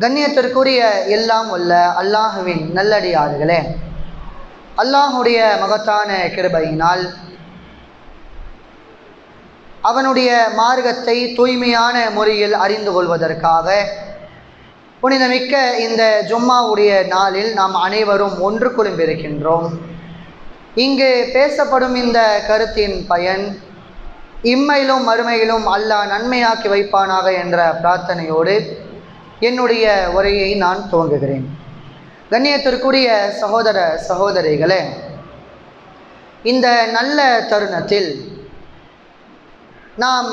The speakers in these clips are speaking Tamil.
கண்ணியத்திற்குரிய எல்லாம் உள்ள அல்லாஹுவின் நல்லடியார்களே அல்லாஹுடைய மகத்தான கிருபையினால் அவனுடைய மார்க்கத்தை தூய்மையான முறையில் அறிந்து கொள்வதற்காக புனிதமிக்க இந்த ஜும்மாவுடைய நாளில் நாம் அனைவரும் ஒன்று குழும்பிருக்கின்றோம் இங்கு பேசப்படும் இந்த கருத்தின் பயன் இம்மையிலும் மறுமையிலும் அல்லாஹ் நன்மையாக்கி வைப்பானாக என்ற பிரார்த்தனையோடு என்னுடைய உரையை நான் துவங்குகிறேன். கண்ணியத்திற்குரிய சகோதர சகோதரிகளே இந்த நல்ல தருணத்தில் நாம்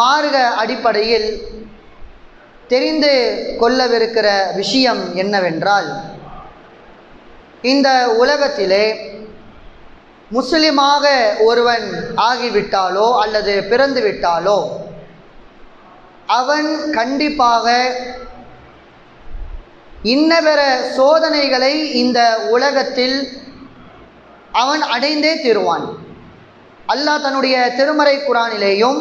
மார்க அடிப்படையில் தெரிந்து கொள்ளவிருக்கிற விஷயம் என்னவென்றால் இந்த உலகத்திலே முஸ்லிமாக ஒருவன் ஆகிவிட்டாலோ அல்லது பிறந்துவிட்டாலோ அவன் கண்டிப்பாக இன்னவர சோதனைகளை இந்த உலகத்தில் அவன் அடைந்தே தீருவான். அல்லாஹ் தன்னுடைய திருமறை குரானிலேயும்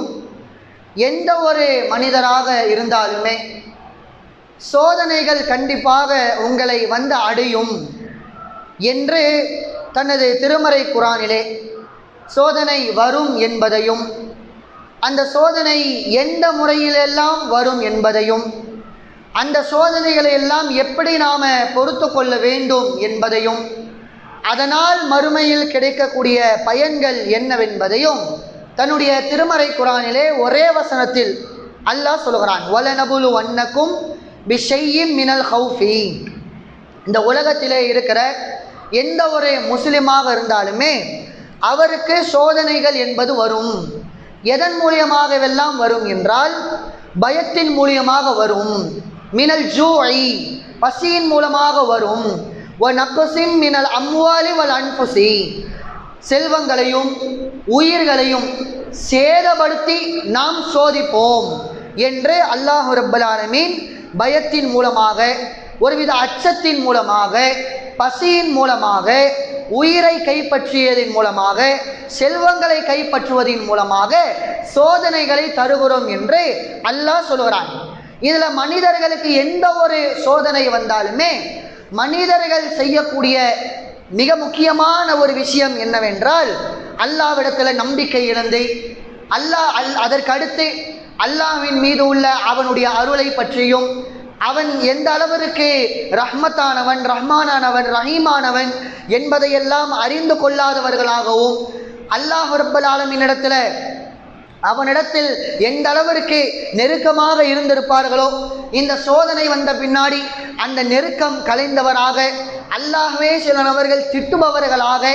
எந்த ஒரு மனிதராக இருந்தாலுமே சோதனைகள் கண்டிப்பாக உங்களை வந்து அடையும் என்று தனது திருமறை குரானிலே சோதனை வரும் என்பதையும் அந்த சோதனை எந்த முறையிலெல்லாம் வரும் என்பதையும் அந்த சோதனைகளை எல்லாம் எப்படி நாம் பொறுத்து கொள்ள வேண்டும் என்பதையும் அதனால் மறுமையில் கிடைக்கக்கூடிய பயன்கள் என்னவென்பதையும் தன்னுடைய திருமறை குரானிலே ஒரே வசனத்தில் அல்லாஹ் சொல்கிறான். வலனபுலு வண்ணக்கும் பிஷையின் மினல் ஹவுஃபி இந்த உலகத்திலே இருக்கிற எந்த ஒரு முஸ்லிமாக இருந்தாலுமே அவருக்கு சோதனைகள் என்பது வரும். எதன் மூலியமாகவெல்லாம் வரும் என்றால் பயத்தின் மூலியமாக வரும். மினல் ஜூஐ பசியின் மூலமாக வரும். ஒ நக்குசின் மினல் அம்வாலி வல் அன்புசி செல்வங்களையும் உயிர்களையும் சேதப்படுத்தி நாம் சோதிப்போம் என்று அல்லாஹு ரப்பல் பயத்தின் மூலமாக ஒருவித அச்சத்தின் மூலமாக பசியின் மூலமாக உயிரை கைப்பற்றியதன் மூலமாக செல்வங்களை கைப்பற்றுவதன் மூலமாக சோதனைகளை தருகிறோம் என்று அல்லாஹ் சொல்கிறான். இதில் மனிதர்களுக்கு எந்த ஒரு சோதனை வந்தாலுமே மனிதர்கள் செய்யக்கூடிய மிக முக்கியமான ஒரு விஷயம் என்னவென்றால் அல்லாவிடத்தில் நம்பிக்கை இழந்து அல்லாஹ் அல் அதற்கடுத்து அல்லாவின் மீது உள்ள அவனுடைய அருளை பற்றியும் அவன் எந்த அளவிற்கு ரஹ்மத்தானவன் ரஹ்மானானவன் ரஹீமானவன் என்பதையெல்லாம் அறிந்து கொள்ளாதவர்களாகவும் அல்லாஹ் ரப்பல் ஆலமினிடத்தில் அவனிடத்தில் எந்த அளவிற்கு நெருக்கமாக இருந்திருப்பார்களோ இந்த சோதனை வந்த பின்னாடி அந்த நெருக்கம் கலைந்தவராக அல்லாஹ்வே சில நபர்கள் திட்டுபவர்களாக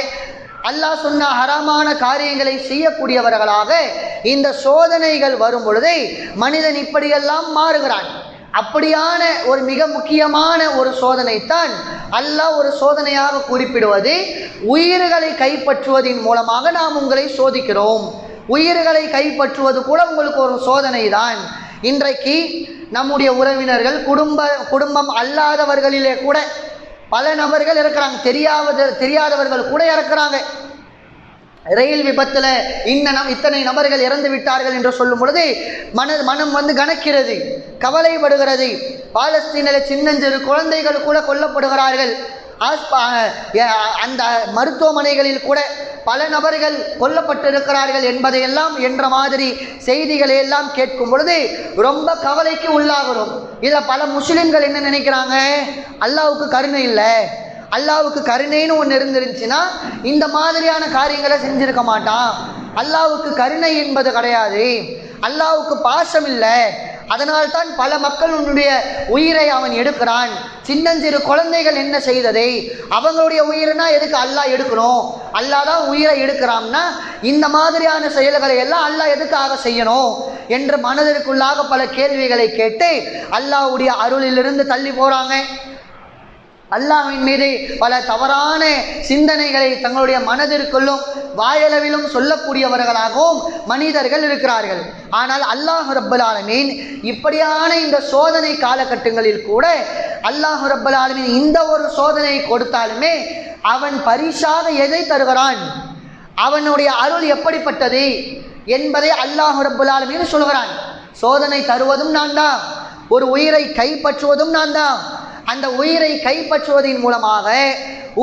அல்லாஹ் சொன்ன ஹராமான காரியங்களை செய்யக்கூடியவர்களாக இந்த சோதனைகள் வரும் பொழுது மனிதன் இப்படியெல்லாம் மாறுகிறான். அப்படியான ஒரு மிக முக்கியமான ஒரு சோதனைத்தான் அல்லாஹ் ஒரு சோதனையாக குறிப்பிடுவது. உயிர்களை கைப்பற்றுவதன் மூலமாக நாம் உங்களை சோதிக்கிறோம். உயிர்களை கைப்பற்றுவது கூட உங்களுக்கு ஒரு சோதனை தான் இன்றைக்கு நம்முடைய உறவினர்கள் குடும்ப குடும்பம் அல்லாதவர்களிலே கூட பல நபர்கள் இருக்கிறாங்க தெரியாத தெரியாதவர்கள் கூட இறக்குறாங்க. ரயில் விபத்தில் இன்ன நம் இத்தனை நபர்கள் இறந்து விட்டார்கள் என்று சொல்லும் பொழுது மன மனம் வந்து கணக்கிறது கவலைப்படுகிறது. பாலஸ்தீனில் சின்னஞ்சிறு குழந்தைகள் கூட கொல்லப்படுகிறார்கள். அந்த மருத்துவமனைகளில் கூட பல நபர்கள் கொல்லப்பட்டிருக்கிறார்கள் என்பதையெல்லாம் என்ற மாதிரி செய்திகளை எல்லாம் கேட்கும் பொழுது ரொம்ப கவலைக்கு உள்ளாகிறோம் இதில் பல முஸ்லிம்கள் என்ன நினைக்கிறாங்க? அல்லாவுக்கு கருணை இல்லை. அல்லாவுக்கு கருணைன்னு ஒன்று இருந்துருந்துச்சுன்னா இந்த மாதிரியான காரியங்களை செஞ்சிருக்க மாட்டான். அல்லாவுக்கு கருணை என்பது கிடையாது. அல்லாவுக்கு பாசம் இல்லை. அதனால்தான் பல மக்களுடைய உயிரை அவன் எடுக்கிறான். சின்னஞ்சிறு குழந்தைகள் என்ன செய்ததை? அவங்களுடைய உயிரினா எதுக்கு அல்லாஹ் எடுக்கணும்? அல்லாஹ் தான் உயிரை எடுக்கிறான்னா இந்த மாதிரியான செயல்களை எல்லாம் அல்லாஹ் எதுக்காக செய்யணும்? என்று மனதிற்குள்ளாக பல கேள்விகளை கேட்டு அல்லாஹ்வுடைய அருளிலிருந்து தள்ளி போகிறாங்க அல்லாவின் மீது பல தவறான சிந்தனைகளை தங்களுடைய மனதிற்குள்ளும் வாயளவிலும் சொல்லக்கூடியவர்களாகவும் மனிதர்கள் இருக்கிறார்கள். ஆனால் அல்லாஹ் ரப்பல் இப்படியான இந்த சோதனை காலகட்டங்களில் கூட அல்லாஹ் ரப்பல் இந்த ஒரு சோதனை கொடுத்தாலுமே அவன் பரிசாக எதை தருகிறான்? அவனுடைய அருள் எப்படிப்பட்டது என்பதை அல்லாஹ் ரப்பல் சொல்கிறான். சோதனை தருவதும் நான் தான் ஒரு உயிரை கைப்பற்றுவதும் நான் தான் அந்த உயிரை கைப்பற்றுவதன் மூலமாக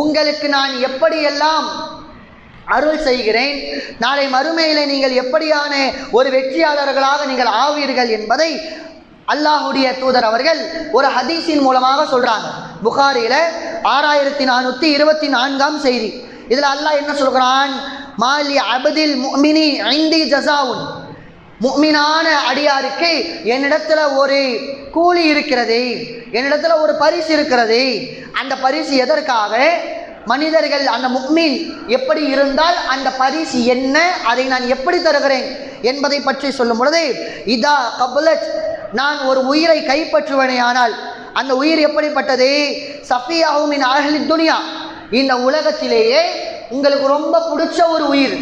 உங்களுக்கு நான் எப்படியெல்லாம் அருள் செய்கிறேன்? நாளை மறுமையிலே நீங்கள் எப்படியான ஒரு வெற்றியாளர்களாக நீங்கள் ஆவீர்கள் என்பதை அல்லாஹுடைய தூதர் அவர்கள் ஒரு ஹதீஸின் மூலமாக சொல்கிறாங்க புகாரியில் ஆறாயிரத்தி நானூற்றி இருபத்தி நான்காம் செய்தி. இதில் அல்லாஹ் என்ன சொல்கிறான்? மாலி அபதில் மினி ஐந்தி ஜசாவுன் முக்மீனான அடியாருக்கு என்னிடத்துல ஒரு கூலி இருக்கிறது என்னிடத்துல ஒரு பரிசு இருக்கிறது அந்த பரிசு எதற்காக? மனிதர்கள் அந்த முக்மீன் எப்படி இருந்தால் அந்த பரிசு என்ன அதை நான் எப்படி தருகிறேன் என்பதை பற்றி சொல்லும் பொழுது இதா கபுலத் நான் ஒரு உயிரை கைப்பற்றுவனேயானால் அந்த உயிர் எப்படிப்பட்டது? சஃபியாவுமின் அகலி துனியா. இந்த உலகத்திலேயே உங்களுக்கு ரொம்ப பிடிச்ச ஒரு உயிர்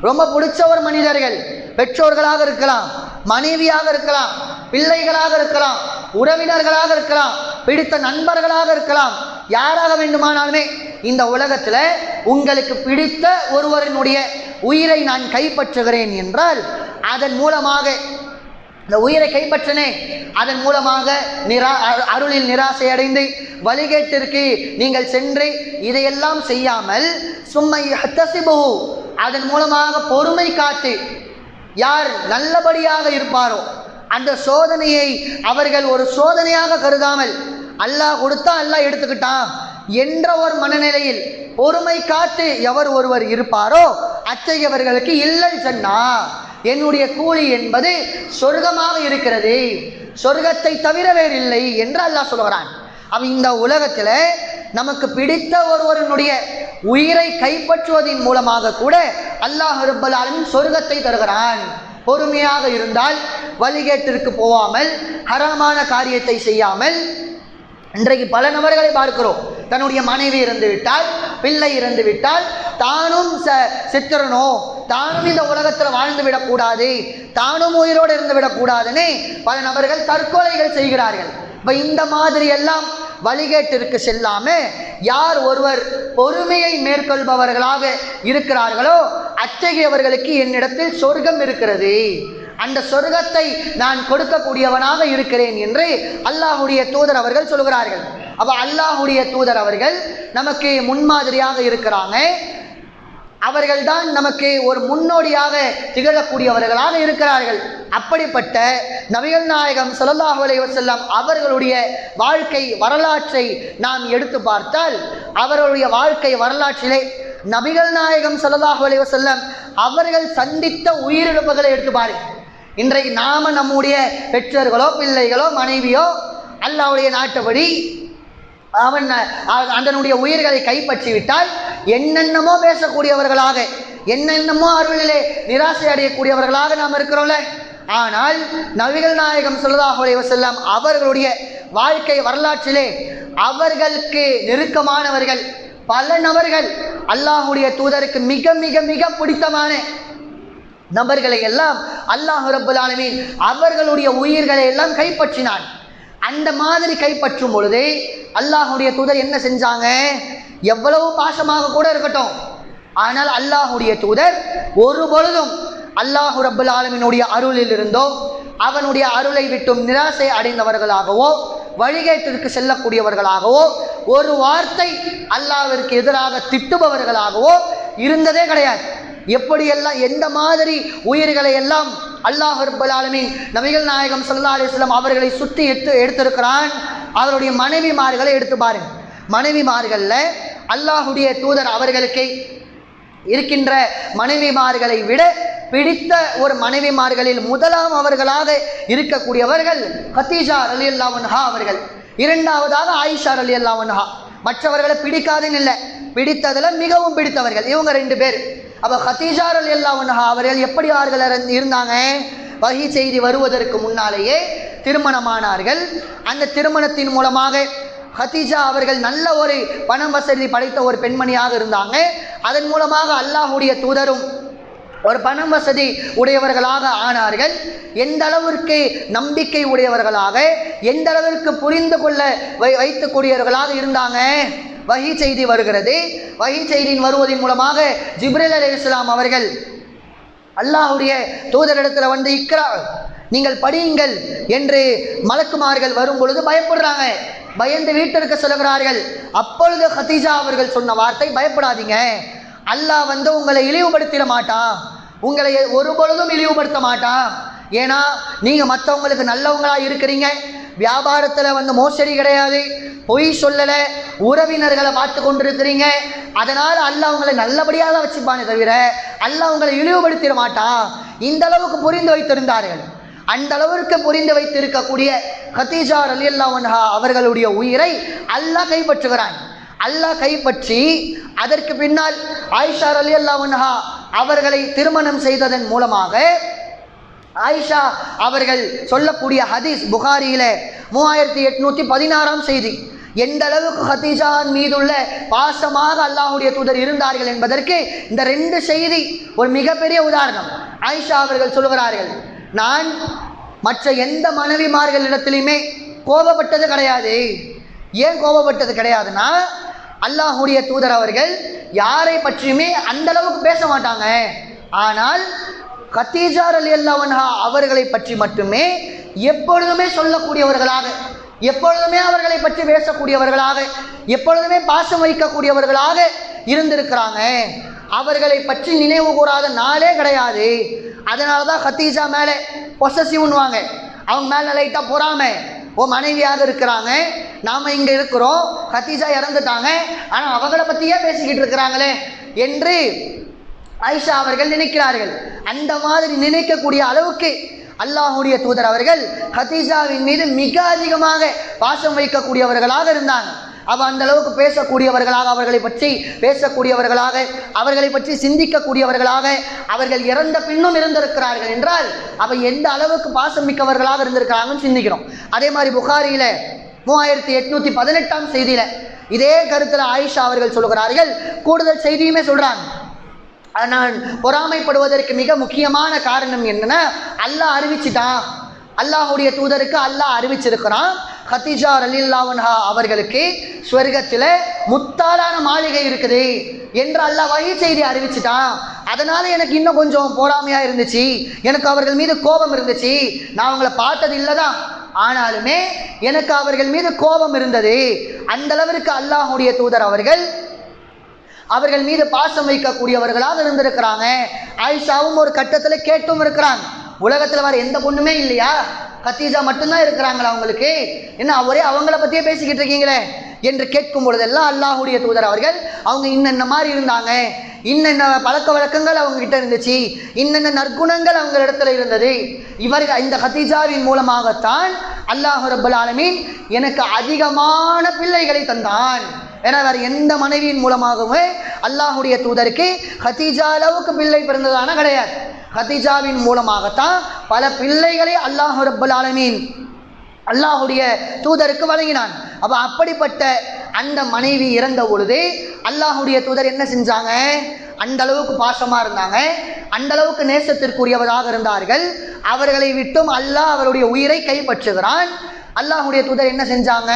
ரொம்ப பிடிச்ச ஒரு மனிதர்கள் பெற்றோர்களாக இருக்கலாம் மனைவியாக இருக்கலாம் பிள்ளைகளாக இருக்கலாம் உறவினர்களாக இருக்கலாம் பிடித்த நண்பர்களாக இருக்கலாம் யாராக வேண்டுமானாலுமே இந்த உலகத்தில் உங்களுக்கு பிடித்த ஒருவரினுடைய உயிரை நான் கைப்பற்றுகிறேன் என்றால் அதன் மூலமாக இந்த உயிரை கைப்பற்றனே அதன் மூலமாக நிரா அரு- அருளில் நிராசை அடைந்து வழிகேட்டிற்கு நீங்கள் சென்று இதையெல்லாம் செய்யாமல் சும்மை ஹத்தசிபு அதன் மூலமாக பொறுமை காத்து யார் நல்லபடியாக இருப்பாரோ அந்த சோதனையை அவர்கள் ஒரு சோதனையாக கருதாமல் அல்லாஹ் கொடுத்தா அல்லாஹ் எடுத்துக்கிட்டான் என்ற ஒரு மனநிலையில் பொறுமை காத்து எவர் ஒருவர் இருப்பாரோ அத்தகையவர்களுக்கு இல்லை சொன்னா என்னுடைய கூலி என்பது சொர்க்கமாக இருக்கிறது. சொர்க்கத்தை தவிர வேறில்லை என்று அல்லாஹ் சொல்கிறான். அவன் இந்த உலகத்தில் நமக்கு பிடித்த ஒருவருடைய உயிரை கைப்பற்றுவதன் மூலமாக கூட அல்லாஹ் ரப்பல் சொர்க்கத்தை தருகிறான். பொறுமையாக இருந்தால் வழிகேட்டிற்கு போகாமல் ஹரமான காரியத்தை செய்யாமல் இன்றைக்கு பல நபர்களை பார்க்கிறோம். தன்னுடைய மனைவி இறந்து விட்டால் பிள்ளை இறந்து விட்டால் தானும் ச சித்திரனோ தானும் இந்த உலகத்தில் வாழ்ந்து விடக்கூடாது தானும் உயிரோடு இருந்து விடக்கூடாதுன்னு பல நபர்கள் தற்கொலைகள் செய்கிறார்கள். இப்போ இந்த மாதிரி எல்லாம் வழிகேட்டிற்கு செல்லாமல் யார் ஒருவர் பொறுமையை மேற்கொள்பவர்களாக இருக்கிறார்களோ அத்தகையவர்களுக்கு என்னிடத்தில் சொர்க்கம் இருக்கிறது. அந்த சொர்க்கத்தை நான் கொடுக்கக்கூடியவனாக இருக்கிறேன் என்று அல்லாஹுடைய தூதர் அவர்கள் சொல்கிறார்கள். அப்போ அல்லாஹுடைய தூதர் அவர்கள் நமக்கு முன்மாதிரியாக இருக்கிறாங்க. அவர்கள்தான் நமக்கு ஒரு முன்னோடியாக திகழக்கூடியவர்களாக இருக்கிறார்கள். அப்படிப்பட்ட நபிகள் நாயகம் ஸல்லல்லாஹு அலைஹி வஸல்லம் அவர்களுடைய வாழ்க்கை வரலாற்றை நாம் எடுத்து பார்த்தால் அவர்களுடைய வாழ்க்கை வரலாற்றிலே நபிகள் நாயகம் ஸல்லல்லாஹு அலைஹி அவர்கள் சந்தித்த உயிரிழப்புகளை எடுத்து பாரு. இன்றைக்கு நாம நம்முடைய பெற்றோர்களோ பிள்ளைகளோ மனைவியோ அல்லாவுடைய நாட்டுப்படி அவன் அ- அதனுடைய உயிர்களை கைப்பற்றி விட்டால் என்னென்னமோ பேசக்கூடியவர்களாக என்னென்னமோ அருளிலே நிராசை அடையக்கூடியவர்களாக நாம் இருக்கிறோம்ல. ஆனால் நபிகள் நாயகம் ஸல்லல்லாஹு செல்லாம் அவர்களுடைய வாழ்க்கை வரலாற்றிலே அவர்களுக்கு நெருக்கமானவர்கள் பல நபர்கள் அல்லாஹுடைய தூதருக்கு மிக மிக மிக பிடித்தமான நபர்களை எல்லாம் அல்லாஹ் ரப்பல் ஆலமீன் அவர்களுடைய உயிர்களை எல்லாம் கைப்பற்றினான். அந்த மாதிரி கைப்பற்றும் பொழுது அல்லாஹுடைய தூதர் என்ன செஞ்சாங்க? எவ்வளவு பாசமாக கூட இருக்கட்டும். ஆனால் அல்லாஹுடைய தூதர் ஒரு பொழுதும் அல்லாஹு ரபுல் ஆலமினுடைய அருளில் இருந்தோ அவனுடைய அருளை விட்டும் நிராசை அடைந்தவர்களாகவோ வழிகேட்டிற்கு செல்லக்கூடியவர்களாகவோ ஒரு வார்த்தை அல்லாவிற்கு எதிராக திட்டுபவர்களாகவோ இருந்ததே கிடையாது. எப்படியெல்லாம் எந்த மாதிரி உயிர்களை எல்லாம் அல்லாஹ் ரபுல் ஆலமின் நபிகள் நாயகம் சல்லா அலிஸ்லாம் அவர்களை சுற்றி எடுத்து எடுத்திருக்கிறான்? அவருடைய மனைவிமார்களை எடுத்து பாருங்க. மனைவிமார்களில் அல்லாஹுடைய தூதர் அவர்களுக்கு இருக்கின்ற மனைவிமார்களை விட பிடித்த ஒரு மனைவிமார்களில் முதலாம் அவர்களாக இருக்கக்கூடியவர்கள் கத்தீஜா அலி அல்லாவன்ஹா அவர்கள். இரண்டாவதாக ஆயிஷா அலி அல்லாவன்ஹா மற்றவர்களை பிடிக்காதுன்னு இல்லை. பிடித்ததில் மிகவும் பிடித்தவர்கள். இவங்க ரெண்டு பேர். அப்போ கத்தீஜா அலி அல்லாவன்ஹா அவர்கள் எப்படி அவர்கள் இருந்தாங்க? வகி செய்தி வருவதற்கு முன்னாலேயே திருமணமானார்கள். அந்த திருமணத்தின் மூலமாக ஹதீஜா அவர்கள் நல்ல ஒரு பணம் வசதி படைத்த ஒரு பெண்மணியாக இருந்தாங்க. அதன் மூலமாக அல்லாஹுடைய தூதரும் ஒரு பணம் வசதி உடையவர்களாக ஆனார்கள். எந்த அளவிற்கு நம்பிக்கை உடையவர்களாக எந்த அளவிற்கு புரிந்து கொள்ள வை வைத்துக்கூடியவர்களாக இருந்தாங்க. வகி செய்தி வருகிறது. வகி செய்தியின் வருவதன் மூலமாக ஜிப்ரேல் அலி இஸ்லாம் அவர்கள் அல்லாஹுடைய தூதரிடத்தில் வந்து இக்ரா நீங்கள் படியுங்கள் என்று மலக்குமார்கள் வரும் பொழுது பயப்படுறாங்க. பயந்து வீட்டிற்கு சொல்லுகிறார்கள் அப்பொழுது ஹதீஜா அவர்கள் சொன்ன வார்த்தை பயப்படாதீங்க. அல்லாஹ் வந்து உங்களை இழிவுபடுத்திட மாட்டான். உங்களை ஒரு பொழுதும் இழிவுபடுத்த மாட்டான். ஏன்னா நீங்கள் மற்றவங்களுக்கு நல்லவங்களாக இருக்கிறீங்க. வியாபாரத்தில் வந்து மோசடி கிடையாது. பொய் சொல்லலை உறவினர்களை பார்த்து கொண்டிருக்கிறீங்க. அதனால் அல்ல அவங்களை நல்லபடியாக தான் வச்சுப்பானே தவிர அல்ல அவங்களை இழிவுபடுத்திட மாட்டான் இந்த அளவுக்கு புரிந்து வைத்திருந்தார்கள். அந்த அளவிற்கு புரிந்து வைத்திருக்கக்கூடிய கத்தீஜா அலி அல்லாஹா அவர்களுடைய உயிரை அல்லாஹ் கைப்பற்றுகிறான். அல்லாஹ் கைப்பற்றி அதற்கு பின்னால் ஆயிஷா அலி அல்லாஹா அவர்களை திருமணம் செய்ததன் மூலமாக ஆயிஷா அவர்கள் சொல்லக்கூடிய ஹதீஸ் புகாரியில மூவாயிரத்தி எட்நூத்தி பதினாறாம் செய்தி எந்த அளவுக்கு ஹதீஜா மீதுள்ள பாசமாக அல்லாஹுடைய தூதர் இருந்தார்கள் என்பதற்கு இந்த ரெண்டு செய்தி ஒரு மிகப்பெரிய உதாரணம். ஆயிஷா அவர்கள் சொல்லுகிறார்கள் நான் மற்ற எந்த மனைவிமார்களிடத்திலுமே கோபப்பட்டது கிடையாது. ஏன் கோபப்பட்டது கிடையாதுன்னா அல்லாஹுடைய தூதர் அவர்கள் யாரை பற்றியுமே அந்த அளவுக்கு பேச மாட்டாங்க. ஆனால் கத்தீஜார் அலி அல்லாவன்ஹா அவர்களை பற்றி மட்டுமே எப்பொழுதுமே சொல்லக்கூடியவர்களாக எப்பொழுதுமே அவர்களை பற்றி பேசக்கூடியவர்களாக எப்பொழுதுமே பாசம் வைக்கக்கூடியவர்களாக இருந்திருக்கிறாங்க. அவர்களை பற்றி நினைவு கூறாத நாளே கிடையாது. அதனால தான் கத்தீஜா மேலே பொசசிவ்னுவாங்க அவங்க மேலே லைட்டாக பொறாமை ஓ மனைவியாக இருக்கிறாங்க நாம் இங்கே இருக்கிறோம் கத்தீஜா இறந்துட்டாங்க ஆனால் அவங்கள பற்றியே பேசிக்கிட்டு இருக்கிறாங்களே என்று ஆயிஷா அவர்கள் நினைக்கிறார்கள். அந்த மாதிரி நினைக்கக்கூடிய அளவுக்கு அல்லாஹுடைய தூதர் அவர்கள் ஹதீஜாவின் மீது மிக அதிகமாக பாசம் வைக்கக்கூடியவர்களாக இருந்தாங்க. அவ அந்த அளவுக்கு பேசக்கூடியவர்களாக அவர்களை பற்றி பேசக்கூடியவர்களாக அவர்களை பற்றி சிந்திக்கக்கூடியவர்களாக அவர்கள் இறந்த பின்னும் இருந்திருக்கிறார்கள் என்றால் அவ எந்த அளவுக்கு பாசம் மிக்கவர்களாக இருந்திருக்கிறாங்கன்னு சிந்திக்கிறோம். அதே மாதிரி புகாரியில மூவாயிரத்தி எட்நூத்தி பதினெட்டாம் செய்தியில இதே கருத்துல ஆயிஷா அவர்கள் சொல்லுகிறார்கள். கூடுதல் செய்தியுமே சொல்றாங்க. நான் பொறாமைப்படுவதற்கு மிக முக்கியமான காரணம் என்னன்னா அல்லாஹ் அறிவிச்சுட்டான். அல்லாஹுடைய தூதருக்கு அல்லாஹ் அறிவிச்சிருக்கிறான். ஹத்திஜா ரலில்லாவன்ஹா அவர்களுக்கு ஸ்வர்க்கத்தில் முத்தாலான மாளிகை இருக்குது என்று அல்லாஹ் வகை செய்தி அறிவிச்சிட்டான். அதனால எனக்கு இன்னும் கொஞ்சம் பொறாமையாக இருந்துச்சு. எனக்கு அவர்கள் மீது கோபம் இருந்துச்சு. நான் அவங்கள பார்த்தது இல்லைதான். ஆனாலுமே எனக்கு அவர்கள் மீது கோபம் இருந்தது. அந்த அளவிற்கு அல்லாஹுடைய தூதர் அவர்கள் அவர்கள் மீது பாசம் வைக்கக்கூடியவர்களாக இருந்திருக்கிறாங்க. ஆயிஷாவும் ஒரு கட்டத்தில் கேட்டும் இருக்கிறாங்க. உலகத்தில் வேறு எந்த பொண்ணுமே இல்லையா? கத்தீஜா மட்டும்தான் இருக்கிறாங்களா அவங்களுக்கு? என்ன அவரே அவங்கள பற்றியே பேசிக்கிட்டு இருக்கீங்களே? என்று கேட்கும் பொழுதெல்லாம் அல்லாஹுடைய தூதர் அவர்கள் அவங்க இன்னென்ன மாதிரி இருந்தாங்க? இன்னென்ன பழக்க வழக்கங்கள் அவங்க கிட்ட இருந்துச்சு? இன்னென்ன நற்குணங்கள் அவங்க இடத்துல இருந்தது? இவர்கள் இந்த ஹத்தீஜாவின் மூலமாகத்தான் அல்லாஹ் ரபுல் ஆலமீன் எனக்கு அதிகமான பிள்ளைகளை தந்தான். ஏன்னா வேறு எந்த மனைவியின் மூலமாகவே அல்லாஹுடைய தூதருக்கு ஹதீஜா அளவுக்கு பிள்ளை பிறந்ததான கிடையாது. ஹதீஜாவின் மூலமாகத்தான் பல பிள்ளைகளை அல்லாஹு ரப்பல் ஆலமீன் அல்லாஹுடைய தூதருக்கு வழங்கினான். அப்போ அப்படிப்பட்ட அந்த மனைவி இறந்த பொழுது அல்லாஹுடைய தூதர் என்ன செஞ்சாங்க? அந்த அளவுக்கு இருந்தாங்க. அந்த அளவுக்கு நேசத்திற்குரியவராக இருந்தார்கள். அவர்களை விட்டும் அல்லாஹ் அவருடைய உயிரை கைப்பற்றுகிறான். அல்லாஹுடைய தூதர் என்ன செஞ்சாங்க?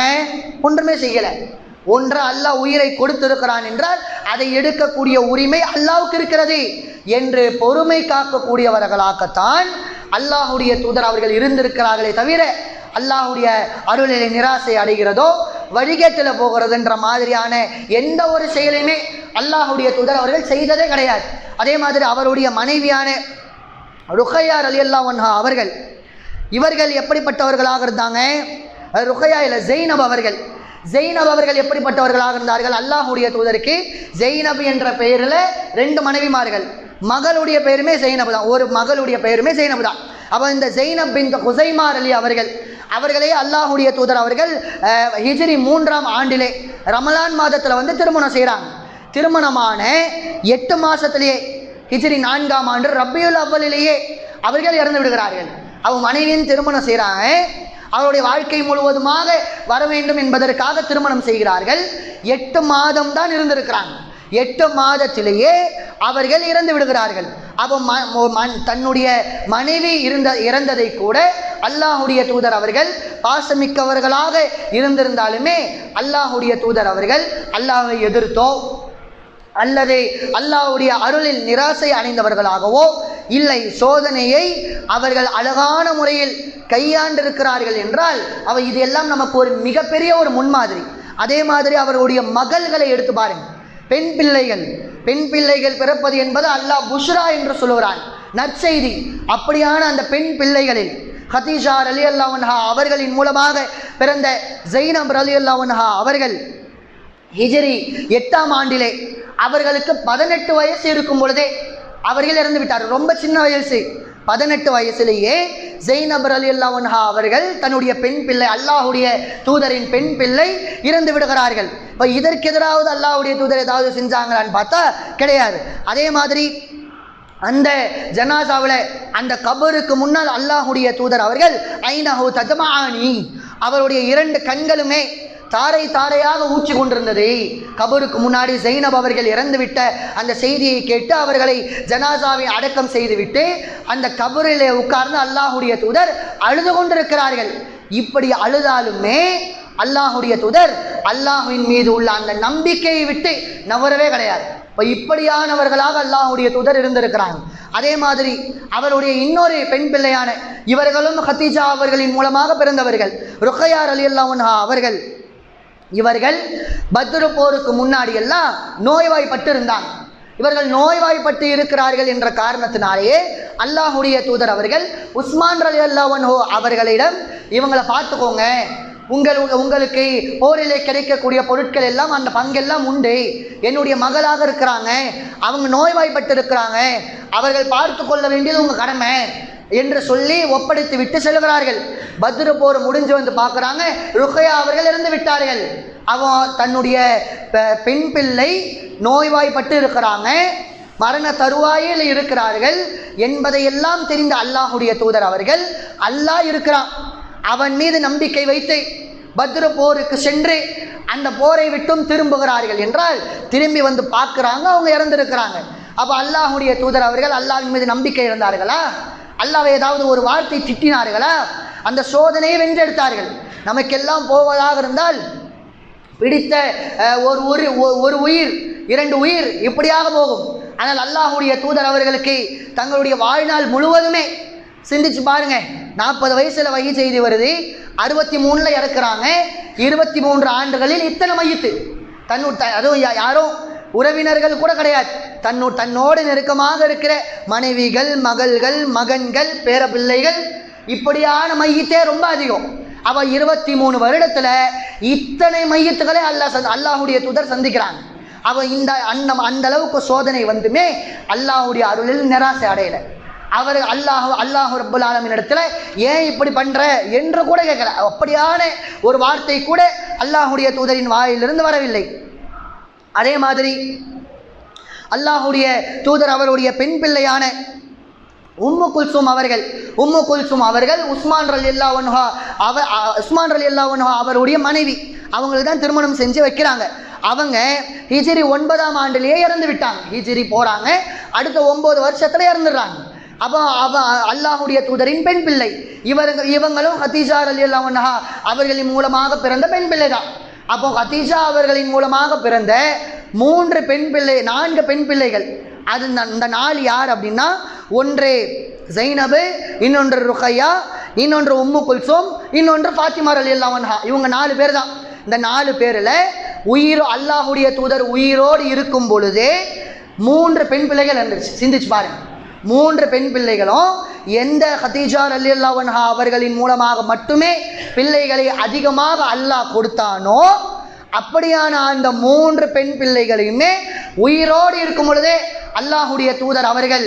ஒன்றுமே செய்யலை. ஒன்று அல்லாஹ் உயிரை கொடுத்திருக்கிறான் என்றால் அதை எடுக்கக்கூடிய உரிமை அல்லாவுக்கு இருக்கிறது என்று பொறுமை காக்கக்கூடியவர்களாகத்தான் அல்லாஹுடைய தூதர் அவர்கள் இருந்திருக்கிறார்களே தவிர அல்லாஹுடைய அருளிலே நிராசை அடைகிறதோ வழிகேட்டில் போகிறதுன்ற மாதிரியான எந்த ஒரு செயலையுமே அல்லாஹுடைய தூதர் அவர்கள் செய்ததே கிடையாது. அதே மாதிரி அவருடைய மனைவியான ருக்கையார் அலி அல்லாஹா அவர்கள் இவர்கள் எப்படிப்பட்டவர்களாக இருந்தாங்க? ருக்கையா இல்லை ஜெய்னப் அவர்கள். ஜெய்னப் அவர்கள் எப்படிப்பட்டவர்களாக இருந்தார்கள்? அல்லாஹுடைய தூதருக்கு ஜெய்னப் என்ற பெயரில் ரெண்டு மனைவிமார்கள். மகளுடைய பெயருமே ஜெய்னப் தான். ஒரு மகளுடைய பெயருமே ஜெய்னப் தான். அப்போ இந்த ஜெய்னப் பின் குசைமார் அலி அவர்கள் அவர்களே அல்லாஹுடைய தூதர் அவர்கள் ஹிஜ்ரி மூன்றாம் ஆண்டிலே ரமலான் மாதத்தில் வந்து திருமணம் செய்கிறாங்க திருமணமான எட்டு மாதத்திலேயே ஹிஜ்ரி நான்காம் ஆண்டு ரப்பியுல் அவ்வளிலேயே அவர்கள் இறந்து விடுகிறார்கள். அவன் மனைவியின் திருமணம் செய்கிறாங்க அவருடைய வாழ்க்கை முழுவதுமாக வர வேண்டும் என்பதற்காக திருமணம் செய்கிறார்கள். எட்டு மாதம் தான் இருந்திருக்கிறாங்க எட்டு மாதத்திலேயே அவர்கள் இறந்து விடுகிறார்கள். அப்போ மோ- மன்- தன்னுடைய மனைவி இருந்த இறந்ததை கூட அல்லாஹுடைய தூதர் அவர்கள் பாசமிக்கவர்களாக இருந்திருந்தாலுமே அல்லாஹுடைய தூதர் அவர்கள் அல்லாஹை எதிர்த்தோ அல்லது அல்லாஹுடைய அருளில் நிராசை அடைந்தவர்களாகவோ இல்லை சோதனையை அவர்கள் அழகான முறையில் கையாண்டிருக்கிறார்கள் என்றால் அவ இது எல்லாம் நமக்கு ஒரு மிகப்பெரிய ஒரு முன்மாதிரி. அதே மாதிரி அவர்களுடைய மகள்களை எடுத்து பாருங்கள். பெண் பிள்ளைகள் பெண் பிள்ளைகள் பிறப்பது என்பது அல்லாஹ் புஷ்ரா என்று சொல்லுகிறான். நற்செய்தி. அப்படியான அந்த பெண் பிள்ளைகளில் ஹதீஷா அலி அல்லாஹா அவர்களின் மூலமாக பிறந்த ஜெயினப் அலி அல்லாஹா அவர்கள் ஹிஜரி எட்டாம் ஆண்டிலே அவர்களுக்கு பதினெட்டு வயசு இருக்கும் பொழுதே அவர்கள் இறந்து விட்டார் ரொம்ப சின்ன வயசு. பதினெட்டு வயசுலேயே ஜெயினபர் அலி அல்லாஹா அவர்கள் தன்னுடைய பெண் பிள்ளை அல்லாஹுடைய தூதரின் பெண் பிள்ளை இறந்து விடுகிறார்கள். இப்போ இதற்கு எதிராவது அல்லாஹுடைய தூதர் ஏதாவது செஞ்சாங்களான்னு பார்த்தா கிடையாது. அதே மாதிரி அந்த ஜனாசாவில் அந்த கபருக்கு முன்னால் அல்லாஹுடைய தூதர் அவர்கள் ஐநஹு தஜமானி அவருடைய இரண்டு கண்களுமே தாரை தாரையாக ஊற்றி கொண்டிருந்தது கபருக்கு முன்னாடி ஜெயினப் அவர்கள் இறந்துவிட்ட அந்த செய்தியை கேட்டு அவர்களை ஜனாசாவை அடக்கம் செய்துவிட்டு அந்த கபரிலே உட்கார்ந்து அல்லாஹுடைய தூதர் அழுது கொண்டிருக்கிறார்கள். இப்படி அழுதாலுமே அல்லாஹுடைய தூதர் அல்லாஹுவின் மீது உள்ள அந்த நம்பிக்கையை விட்டு நவரவே கிடையாது. இப்போ இப்படியானவர்களாக அல்லாஹுடைய தூதர் இருந்திருக்கிறாங்க. அதே மாதிரி அவருடைய இன்னொரு பெண் பிள்ளையான இவர்களும் ஹத்தீஜா அவர்களின் மூலமாக பிறந்தவர்கள். ருக்கையார் அலி அல்லா அவர்கள் இவர்கள் பத்ரு போருக்கு முன்னாடி எல்லாம் நோய்வாய்ப்பட்டு இருந்தாங்க இவர்கள் நோய்வாய்ப்பட்டு இருக்கிறார்கள் என்ற காரணத்தினாலேயே அல்லாஹுடைய தூதர் அவர்கள் உஸ்மான் அலி அல்லாவன்ஹோ அவர்களிடம் இவங்களை பார்த்துக்கோங்க. உங்கள் உங்களுக்கு போரிலே கிடைக்கக்கூடிய பொருட்கள் எல்லாம் அந்த பங்கெல்லாம் உண்டு. என்னுடைய மகளாக இருக்கிறாங்க. அவங்க நோய்வாய்ப்பட்டு இருக்கிறாங்க அவர்கள் பார்த்து கொள்ள வேண்டியது உங்கள் கடமை. என்று சொல்லி ஒப்படைத்து விட்டு செல்கிறார்கள். பத்ரு போர் முடிஞ்சு வந்து பார்க்குறாங்க. ருக்கையா அவர்கள் இறந்து விட்டார்கள். அவன் தன்னுடைய பெ- பெண் பிள்ளை நோய்வாய்ப்பட்டு இருக்கிறாங்க. மரண தருவாயில் இருக்கிறார்கள். என்பதையெல்லாம் தெரிந்த அல்லாஹுடைய தூதர் அவர்கள் அல்லாஹ் இருக்கிறான். அவன் மீது நம்பிக்கை வைத்து பத்ர போருக்கு சென்று அந்த போரை விட்டும் திரும்புகிறார்கள் என்றால் திரும்பி வந்து பார்க்குறாங்க அவங்க இறந்துருக்கிறாங்க. அப்போ அல்லாஹுடைய தூதர் அவர்கள் அல்லாஹின் மீது நம்பிக்கை இருந்தார்களா? அல்லாஹ் ஏதாவது ஒரு வார்த்தை திட்டினார்களா? அந்த சோதனையை வென்றெடுத்தார்கள். நமக்கெல்லாம் போவதாக இருந்தால் பிடித்த ஒரு ஒரு ஒரு உயிர் இரண்டு உயிர் இப்படியாக போகும். ஆனால் அல்லாஹுடைய தூதர் அவர்களுக்கு தங்களுடைய வாழ்நாள் முழுவதுமே சிந்திச்சு பாருங்க நாற்பது வயசுல வகை செய்தி வருது அறுபத்தி மூணுல இறக்குறாங்க இருபத்தி மூன்று ஆண்டுகளில் இத்தனை மையத்து. தன்னு அதுவும் யாரும் உறவினர்கள் கூட கிடையாது. தன்னு தன்னோடு நெருக்கமாக இருக்கிற மனைவிகள் மகள்கள் மகன்கள் பேரப்பிள்ளைகள் இப்படியான மையத்தே ரொம்ப அதிகம். அவள் இருபத்தி மூணு வருடத்தில் இத்தனை மையத்துக்களை அல்லாஹ் சந்த்- அல்லாஹுடைய தூதர் சந்திக்கிறாங்க. அவள் இந்த அந்த அந்த அளவுக்கு சோதனை வந்துமே அல்லாஹுடைய அருளில் நிராசை அடையல. அவர் அல்லாஹ் அல்லாஹு ரபுல் ஆலமின் இடத்துல ஏன் இப்படி பண்ணுற என்று கூட கேட்கல அப்படியான ஒரு வார்த்தை கூட அல்லாஹுடைய தூதரின் வாயிலிருந்து வரவில்லை. அதே மாதிரி அல்லாஹுடைய தூதர் அவருடைய பெண் பிள்ளையான உம்மு குல்சும் அவர்கள் உம்மு குல்சும் அவர்கள் உஸ்மான் ரலி அல்லாஹா அவ உஸ்மான் ரலி அல்லாஹா அவருடைய மனைவி. அவங்களுக்கு தான் திருமணம் செஞ்சு வைக்கிறாங்க. அவங்க ஹிஜிரி ஒன்பதாம் ஆண்டுலேயே இறந்து விட்டாங்க. ஹிஜிரி போகிறாங்க அடுத்த ஒம்பது வருஷத்தில் இறந்துடுறாங்க. அப்போ அவ அல்லாஹுடைய தூதரின் பெண் பிள்ளை. இவருங்க இவங்களும் ஹத்தீஜா அலி அல்லாஹா அவர்களின் மூலமாக பிறந்த பெண் பிள்ளை தான் அப்போ ஹத்தீஜா அவர்களின் மூலமாக பிறந்த மூன்று பெண் பிள்ளை நான்கு பெண் பிள்ளைகள். அது இந்த- இந்த யார் அப்படின்னா ஒன்று ஜைனபு இன்னொன்று ருக்கையா இன்னொன்று உம்மு குல்சோம் இன்னொன்று ஃபாத்திமார் அலி அல்லாஹா இவங்க நாலு பேர் தான். இந்த நாலு பேரில் உயிர் அல்லாஹுடைய தூதர் உயிரோடு இருக்கும் பொழுதே மூன்று பெண் பிள்ளைகள் இருந்துச்சு. சிந்திச்சு பாருங்கள் மூன்று பெண் பிள்ளைகளும் எந்த ஹதீஜா அலி அல்லாவன்ஹா அவர்களின் மூலமாக மட்டுமே பிள்ளைகளை அதிகமாக அல்லாஹ் கொடுத்தானோ அப்படியான அந்த மூன்று பெண் பிள்ளைகளையுமே உயிரோடு இருக்கும் பொழுதே அல்லாஹுடைய தூதர் அவர்கள்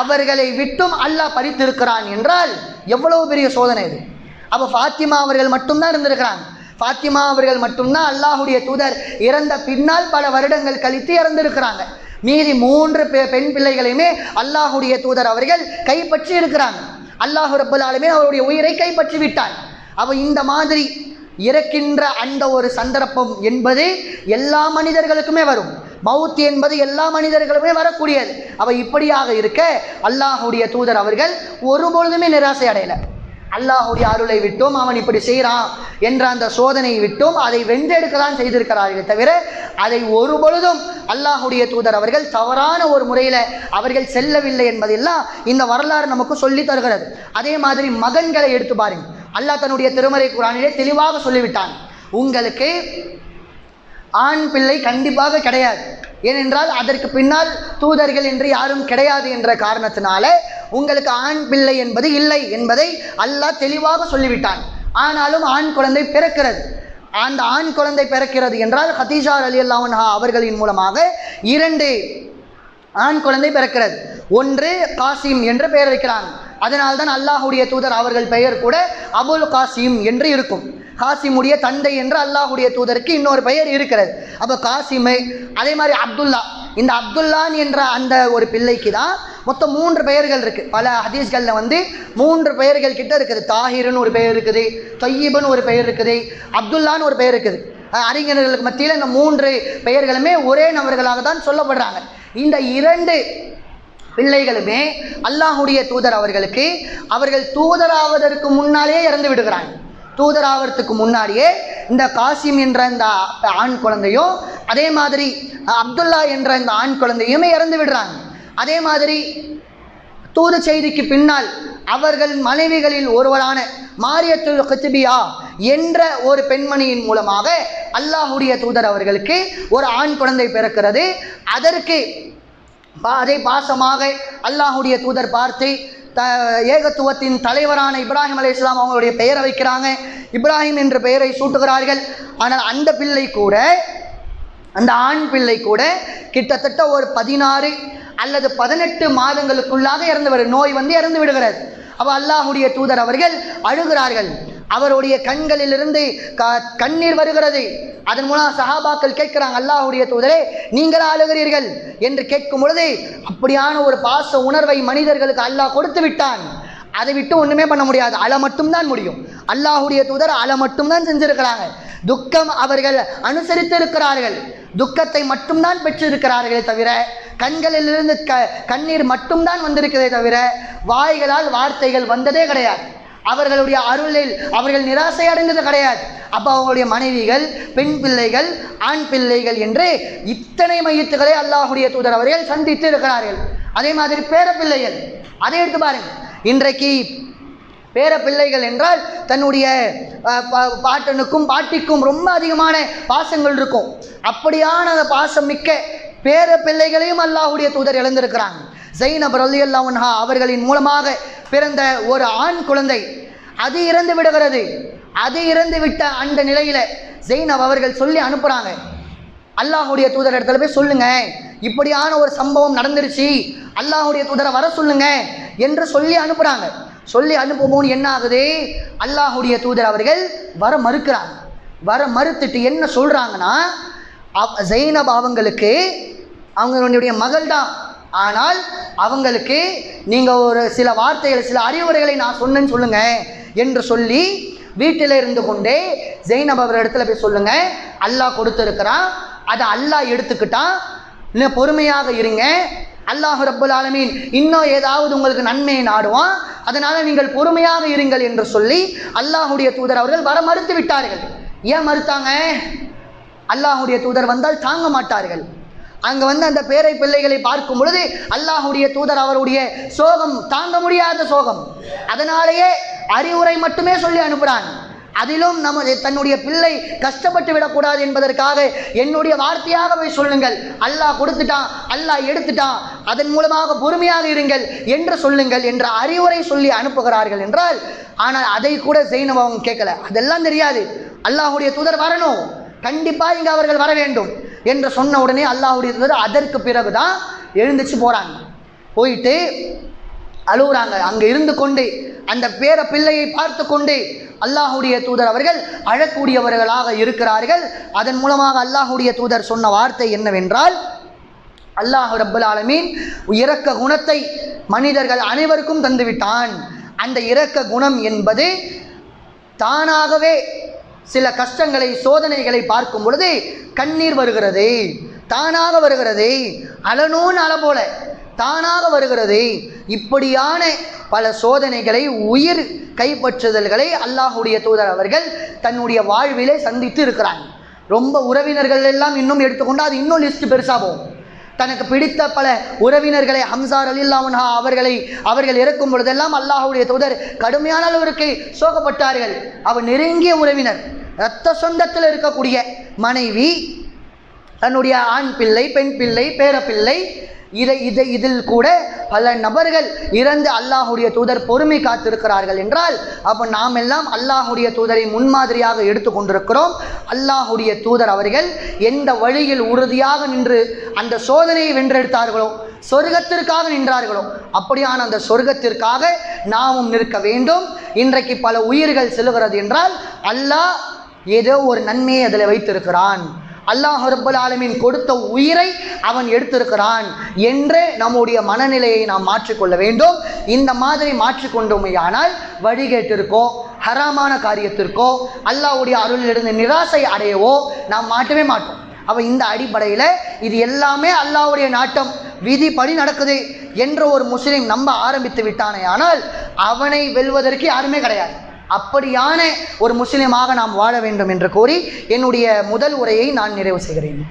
அவர்களை விட்டும் அல்லாஹ் பறித்திருக்கிறான் என்றால் எவ்வளவு பெரிய சோதனை இது. அப்போ ஃபாத்திமா அவர்கள் மட்டும்தான் இருந்திருக்கிறாங்க. ஃபாத்திமா அவர்கள் மட்டும்தான் அல்லாஹுடைய தூதர் இறந்த பின்னால் பல வருடங்கள் கழித்து இறந்திருக்கிறாங்க. மீதி மூன்று பெ- பெண் பிள்ளைகளையுமே அல்லாஹுடைய தூதர் அவர்கள் கைப்பற்றி இருக்கிறாங்க. அல்லாஹு ரப்பல் அவருடைய உயிரை கைப்பற்றி விட்டான் அவள் இந்த மாதிரி இறக்கின்ற அந்த ஒரு சந்தர்ப்பம் என்பது எல்லா மனிதர்களுக்குமே வரும். மவுத் என்பது எல்லா மனிதர்களுமே வரக்கூடியது. அவள் இப்படியாக இருக்க அல்லாஹுடைய தூதர் அவர்கள் ஒருபொழுதுமே நிராசை அடையலை. அல்லாஹுடைய அருளை விட்டும் அவன் இப்படி செய்கிறான் என்ற அந்த சோதனையை விட்டும் அதை வென்றெடுக்க தான் செய்திருக்கிறார்கள் தவிர அதை ஒரு பொழுதும் அல்லாஹுடைய தூதர் அவர்கள் தவறான ஒரு முறையில் அவர்கள் செல்லவில்லை என்பதெல்லாம் இந்த வரலாறு நமக்கு சொல்லி தருகிறது. அதே மாதிரி மகன்களை எடுத்து பாருங்கள். அல்லாஹ் தன்னுடைய திருமறை குரானிலே தெளிவாக சொல்லிவிட்டான். உங்களுக்கு ஆண் பிள்ளை கண்டிப்பாக கிடையாது. ஏனென்றால் அதற்கு பின்னால் தூதர்கள் என்று யாரும் கிடையாது என்ற காரணத்தினால உங்களுக்கு ஆண் பிள்ளை என்பது இல்லை என்பதை அல்லாஹ் தெளிவாக சொல்லிவிட்டான். ஆனாலும் ஆண் குழந்தை பிறக்கிறது. அந்த ஆண் குழந்தை பிறக்கிறது என்றால் ஹதீஜா அலி அல்லாஹா அவர்களின் மூலமாக இரண்டு ஆண் குழந்தை பிறக்கிறது. ஒன்று காசிம் என்று பெயர் வைக்கிறாங்க. அதனால்தான் அல்லாஹுடைய தூதர் அவர்கள் பெயர் கூட அபுல் காசிம் என்று இருக்கும். காசிமுடைய தந்தை என்று அல்லாஹுடைய தூதருக்கு இன்னொரு பெயர் இருக்கிறது. அப்போ காசிமை அதே மாதிரி அப்துல்லா. இந்த அப்துல்லான் என்ற அந்த ஒரு பிள்ளைக்கு தான் மொத்தம் மூன்று பெயர்கள் இருக்குது பல ஹதீஸ்களில் வந்து மூன்று பெயர்கள் கிட்ட இருக்குது. தாஹிர்னு ஒரு பெயர் இருக்குது தொய்யீபன் ஒரு பெயர் இருக்குது அப்துல்லான்னு ஒரு பெயர் இருக்குது. அறிஞர்களுக்கு மத்தியில் இந்த மூன்று பெயர்களுமே ஒரே நபர்களாக தான் சொல்லப்படுறாங்க. இந்த இரண்டு பிள்ளைகளுமே அல்லாஹுடைய தூதர் அவர்களுக்கு அவர்கள் தூதராவதற்கு முன்னாலேயே இறந்து விடுகிறாங்க. தூதராவதற்கு முன்னாடியே இந்த காசிம் என்ற இந்த ஆண் குழந்தையும் அதே மாதிரி அப்துல்லா என்ற இந்த ஆண் குழந்தையுமே இறந்து விடுறாங்க. அதே மாதிரி தூது செய்திக்கு பின்னால் அவர்கள் மனைவிகளில் ஒருவரான மாரியத்துல் கத்திபியா என்ற ஒரு பெண்மணியின் மூலமாக அல்லாஹுடைய தூதர் அவர்களுக்கு ஒரு ஆண் குழந்தை பிறக்கிறது. அதற்கு பா- அதை பாசமாக அல்லாஹுடைய தூதர் பார்த்து த ஏகத்துவத்தின் தலைவரான இப்ராஹிம் அலி இஸ்லாம் அவங்களுடைய பெயரை வைக்கிறாங்க. இப்ராஹிம் என்ற பெயரை சூட்டுகிறார்கள். ஆனால் அந்த பிள்ளை கூட அந்த ஆண் பிள்ளை கூட கிட்டத்தட்ட ஒரு பதினாறு அல்லது பதினெட்டு மாதங்களுக்குள்ளாக இறந்து விடு நோய் வந்து இறந்து விடுகிறது. அப்போ அல்லாஹுடைய தூதர் அவர்கள் அழுகிறார்கள். அவருடைய கண்களிலிருந்து க கண்ணீர் வருகிறது. அதன் மூலம் சஹாபாக்கள் கேட்கிறாங்க அல்லாஹுடைய தூதரே நீங்களா அழுகிறீர்கள் என்று கேட்கும் பொழுது அப்படியான ஒரு பாச உணர்வை மனிதர்களுக்கு அல்லாஹ் கொடுத்து விட்டான். அதை விட்டு ஒன்றுமே பண்ண முடியாது. அழ மட்டும்தான் முடியும். அல்லாஹுடைய தூதர் அழ மட்டும்தான் செஞ்சிருக்கிறாங்க. துக்கம் அவர்கள் அனுசரித்து இருக்கிறார்கள் துக்கத்தை மட்டும்தான் பெற்றிருக்கிறார்களே தவிர கண்களிலிருந்து க கண்ணீர் மட்டும்தான் வந்திருக்கிறதே தவிர வாய்களால் வார்த்தைகள் வந்ததே கிடையாது. அவர்களுடைய அருளில் அவர்கள் நிராசை அடைந்தது கிடையாது. அப்போ அவங்களுடைய மனைவிகள் பெண் பிள்ளைகள் ஆண் பிள்ளைகள் என்று இத்தனை மையத்துக்களை அல்லாஹுடைய தூதர் அவர்கள் சந்தித்து இருக்கிறார்கள். அதே மாதிரி பேர பிள்ளைகள். அதை எடுத்து பாருங்க. இன்றைக்கு பேர பிள்ளைகள் என்றால் தன்னுடைய பா- பாட்டனுக்கும் பாட்டிக்கும் ரொம்ப அதிகமான பாசங்கள் இருக்கும். அப்படியான அந்த பாசம் மிக்க பேர பிள்ளைகளையும் அல்லாஹுடைய தூதர் இழந்திருக்கிறாங்க. ஜெயினப் ரலி அல்லாஹா அவர்களின் மூலமாக பிறந்த ஒரு ஆண் குழந்தை. அது இறந்து விடுகிறது. அது இறந்து விட்ட அந்த நிலையில் ஜெயினப் அவர்கள் சொல்லி அனுப்புகிறாங்க அல்லாஹுடைய தூதர் இடத்துல போய் சொல்லுங்க. இப்படியான ஒரு சம்பவம் நடந்துருச்சு. அல்லாஹுடைய தூதரை வர சொல்லுங்க என்று சொல்லி அனுப்புகிறாங்க சொல்லி அனுப்பும்போது என்ன ஆகுது? அல்லாஹுடைய தூதர் அவர்கள் வர மறுக்கிறாங்க. வர மறுத்துட்டு என்ன சொல்கிறாங்கன்னா ஜெயினப் அவங்களுக்கு அவங்களுடைய மகள் தான் ஆனால் அவங்களுக்கு நீங்கள் ஒரு சில வார்த்தைகள் சில அறிவுரைகளை நான் சொன்னேன்னு சொல்லுங்கள் என்று சொல்லி வீட்டில் இருந்து கொண்டே ஜெயினப் அவர் இடத்துல போய் சொல்லுங்கள் அல்லாஹ் கொடுத்துருக்கிறான் அதை அல்லாஹ் எடுத்துக்கிட்டான். இன்னும் பொறுமையாக இருங்க. அல்லாஹ் ரப்புல் ஆலமீன் இன்னும் ஏதாவது உங்களுக்கு நன்மையை நாடுவான். அதனால் நீங்கள் பொறுமையாக இருங்கள் என்று சொல்லி அல்லாஹுடைய தூதர் அவர்கள் வர மறுத்து விட்டார்கள். ஏன் மறுத்தாங்க? அல்லாஹுடைய தூதர் வந்தால் தாங்க மாட்டார்கள். அங்க வந்து அந்த பேரை பிள்ளைகளை பார்க்கும் பொழுது அல்லாஹுடைய தூதர் அவருடைய சோகம் தாங்க முடியாத சோகம். அதனாலேயே அறிவுரை மட்டுமே சொல்லி அனுப்புறான். அதிலும் நமது தன்னுடைய பிள்ளை கஷ்டப்பட்டு விடக்கூடாது என்பதற்காக என்னுடைய வார்த்தையாக போய் சொல்லுங்கள். அல்லாஹ் கொடுத்துட்டான் அல்லாஹ் எடுத்துட்டான் அதன் மூலமாக பொறுமையாக இருங்கள் என்று சொல்லுங்கள் என்ற அறிவுரை சொல்லி அனுப்புகிறார்கள் என்றால் ஆனால் அதை கூட செய்யணும் அவங்க கேட்கல. அதெல்லாம் தெரியாது. அல்லாஹுடைய தூதர் வரணும். கண்டிப்பாக இங்கே அவர்கள் வர வேண்டும். என்று சொன்ன உடனே அல்லாஹுடைய தூதர் அதற்கு பிறகு தான் எழுந்துச்சு போகிறாங்க போயிட்டு அழுகுறாங்க அங்கே இருந்து கொண்டு அந்த பேர பிள்ளையை பார்த்து கொண்டு அல்லாஹுடைய தூதர் அவர்கள் அழக்கூடியவர்களாக இருக்கிறார்கள். அதன் மூலமாக அல்லாஹுடைய தூதர் சொன்ன வார்த்தை என்னவென்றால் அல்லாஹ் ரப்பல் ஆலமீன் இரக்க குணத்தை மனிதர்கள் அனைவருக்கும் தந்துவிட்டான். அந்த இரக்க குணம் என்பது தானாகவே சில கஷ்டங்களை சோதனைகளை பார்க்கும் பொழுது கண்ணீர் வருகிறது தானாக வருகிறது அலனோன்னு அல போல தானாக வருகிறது. இப்படியான பல சோதனைகளை உயிர் கைப்பற்றுதல்களை அல்லாஹுடைய தூதர் அவர்கள் தன்னுடைய வாழ்விலே சந்தித்து இருக்கிறாங்க. ரொம்ப உறவினர்கள் எல்லாம் இன்னும் எடுத்துக்கொண்டு அது இன்னும் லிஸ்ட் பெருசாக போகும். தனக்கு பிடித்த பல உறவினர்களை ஹம்சார் அலில்லாமன்ஹா அவர்களை அவர்கள் இறக்கும் பொழுதெல்லாம் அல்லாஹுடைய தூதர் கடுமையான அளவிற்கு சோகப்பட்டார்கள். அவர் நெருங்கிய உறவினர் இரத்த சொந்தத்தில் இருக்கக்கூடிய மனைவி தன்னுடைய ஆண் பிள்ளை பெண் பிள்ளை பேரப்பிள்ளை இதை இதை இதில் கூட பல நபர்கள் இறந்து அல்லாஹுடைய தூதர் பொறுமை காத்திருக்கிறார்கள் என்றால் அப்போ நாம் எல்லாம் அல்லாஹுடைய தூதரை முன்மாதிரியாக எடுத்துக்கொண்டிருக்கிறோம். அல்லாஹுடைய தூதர் அவர்கள் எந்த வழியில் உறுதியாக நின்று அந்த சோதனையை வென்றெடுத்தார்களோ சொர்க்கத்திற்காக நின்றார்களோ அப்படியான அந்த சொர்க்கத்திற்காக நாமும் நிற்க வேண்டும். இன்றைக்கு பல உயிர்கள் செல்கிறது என்றால் அல்லாஹ் ஏதோ ஒரு நன்மையை அதில் வைத்திருக்கிறான். அல்லாஹ் ரப்பல் ஆலமின் கொடுத்த உயிரை அவன் எடுத்திருக்கிறான் என்று நம்முடைய மனநிலையை நாம் மாற்றிக்கொள்ள வேண்டும். இந்த மாதிரி மாற்றிக்கொண்டோமேயானால் வழிகேட்டிற்கோ ஹராமான காரியத்திற்கோ அல்லாவுடைய அருளிலிருந்து நிராசை அடையவோ நாம் மாட்டவே மாட்டோம். அப்போ இந்த அடிப்படையில் இது எல்லாமே அல்லாவுடைய நாட்டம் விதிப்படி நடக்குது என்ற ஒரு முஸ்லீம் நம்ப ஆரம்பித்து விட்டானே ஆனால் அவனை வெல்வதற்கு யாருமே கிடையாது. அப்படியான ஒரு முஸ்லீமாக நாம் வாழ வேண்டும் என்று கூறி என்னுடைய முதல் உரையை நான் நிறைவு செய்கிறேன்.